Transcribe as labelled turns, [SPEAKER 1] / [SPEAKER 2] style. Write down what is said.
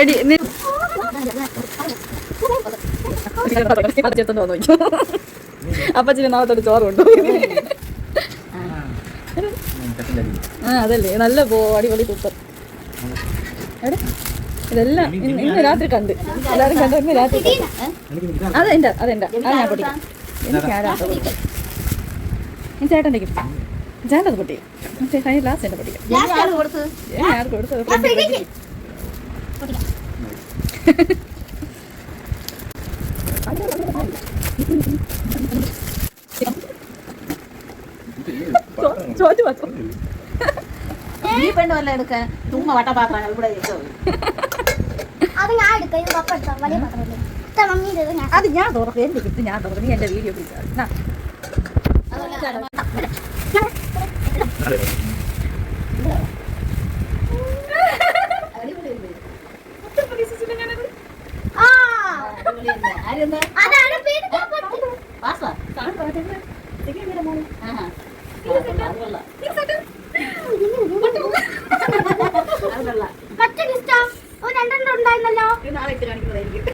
[SPEAKER 1] എടി നീ ചെത്തോണ്ട് നോക്കി അപ്പച്ചിന് നാളത്തോട് ചോറ് കൊണ്ടു ആ അതല്ലേ. നല്ല പോ അടിപൊളി സൂപ്പർ. എവിടെ? ഇതെല്ലാം ഇന്ന് രാത്രി കണ്ട്. എല്ലാവരും കണ്ടു? ഇന്ന് രാത്രി അതെന്റെ അതെന്റെ അത് ഞാൻ പൊട്ടിക്കാം. എനിക്ക് ആരാ ഈ ചേട്ടന്റെ ചേട്ടൻ പൊട്ടിക്കും. കഴിഞ്ഞ ലാസ്റ്റ് എന്റെ പൊട്ടിക്കാം. കൊടുത്തത് ചോദിച്ചു
[SPEAKER 2] ഈ പെണ്ണ് വല്ല എടുക്കാൻ ചുമ്മാ ഇവിടെ
[SPEAKER 3] അത് ഞാൻ എടുക്കാം ഇത് പപ്പ എടുക്കാം വലിയ പാത്രമല്ലേ ഇത്ര മമ്മീന്റെ ഇത് ഞാൻ?
[SPEAKER 1] അത് ഞാൻ തുറക്കും എന്റെ കിട്ടും ഞാൻ തുറക്കും നീ. എന്റെ വീഡിയോ പിടിച്ചാൽ
[SPEAKER 3] പച്ച ഗിഫ്റ്റാ ഒരു രണ്ടെണ്ണം ഉണ്ടായിരുന്നല്ലോ.
[SPEAKER 1] നാളെ ഇട്ട് കാണിക്കുന്നതായിരിക്കും.